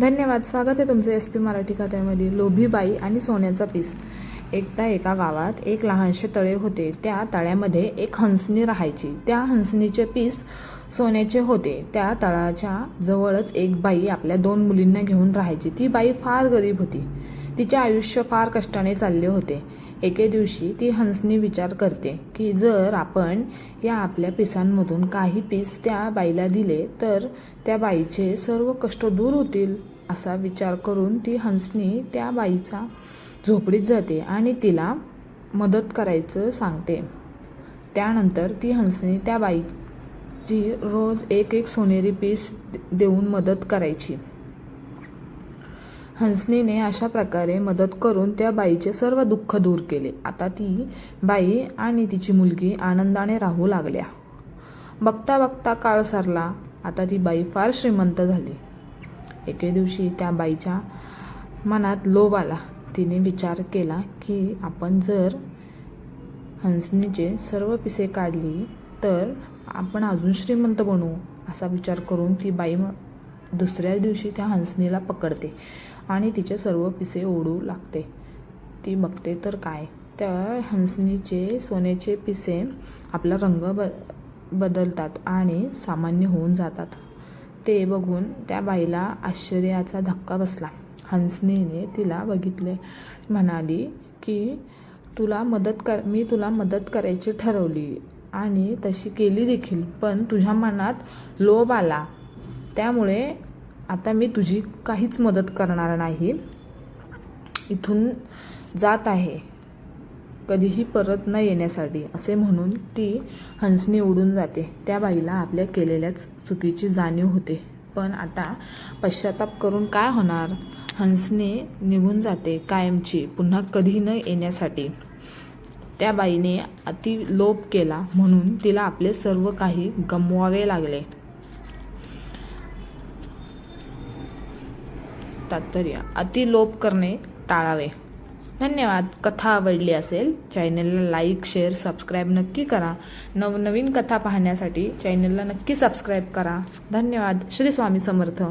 धन्यवाद. स्वागत आहे तुमचं एस पी मराठी खात्यामध्ये लोभीबाई आणि सोन्याचा पीस. एकदा एका गावात एक लहानसे तळे होते. त्या तळ्यामध्ये एक हंसणी राहायची. त्या हंसणीचे पीस सोन्याचे होते. त्या तळाच्या जवळच एक बाई आपल्या दोन मुलींना घेऊन राहायची. ती बाई फार गरीब होती. तिचे आयुष्य फार कष्टाने चालले होते. एके दिवशी ती हंसनी विचार करते की जर आपण या आपल्या पिसांमधून काही पीस त्या बाईला दिले तर त्या बाईचे सर्व कष्ट दूर होतील असा विचार करून ती हंसनी त्या बाईचा झोपडीत जाते आणि तिला मदत करायचं सांगते. त्यानंतर ती हंसनी त्या बाईची रोज एक एक सोनेरी पीस देऊन मदत करायची. हंसनीने अशा प्रकारे मदत करून त्या बाईचे सर्व दुःख दूर केले. आता ती बाई आणि तिची मुलगी आनंदाने राहू लागल्या. बघता बघता काळ सरला. आता ती बाई फार श्रीमंत झाली. एके दिवशी त्या बाईच्या मनात लोभ आला. तिने विचार केला की आपण जर हंसनीचे सर्व पिसे काढली तर आपण अजून श्रीमंत बनू असा विचार करून ती बाई दुसऱ्या दिवशी त्या हंसनीला पकडते आणि तिचे सर्व पिसे ओढू लागते. ती बघते तर काय? त्या हंसनीचे सोन्याचे पिसे आपला रंग ब बदलतात आणि सामान्य होऊन जातात. ते बघून त्या बाईला आश्चर्याचा धक्का बसला. हंसनीने तिला बघितले. म्हणाली की तुला मदत कर मी तुला मदत करायची ठरवली आणि तशी केली देखील पण तुझ्या मनात लोभ आला. त्यामुळे आता मी तुझी काहीच मदत करणार नाही. इथून जात आहे. कधीही परत न येण्यासाठी असे म्हणून ती हंसनी उडून जाते. त्या बाईला आपल्या केलेल्याच चुकीची जाणीव होते. पण आता पश्चाताप करून काय होणार? हंसने निघून जाते कायमची पुन्हा कधी न येण्यासाठी. त्या बाईने अति लोप केला म्हणून तिला आपले सर्व काही गमवावे लागले. तात्पर्य अतिलोप करणे टाळावे. धन्यवाद. कथा आवडली असेल चॅनलला लाईक शेअर सबस्क्राईब नक्की करा. नवनवीन कथा पाहण्यासाठी चॅनलला नक्की सबस्क्राईब करा. धन्यवाद. श्री स्वामी समर्थ.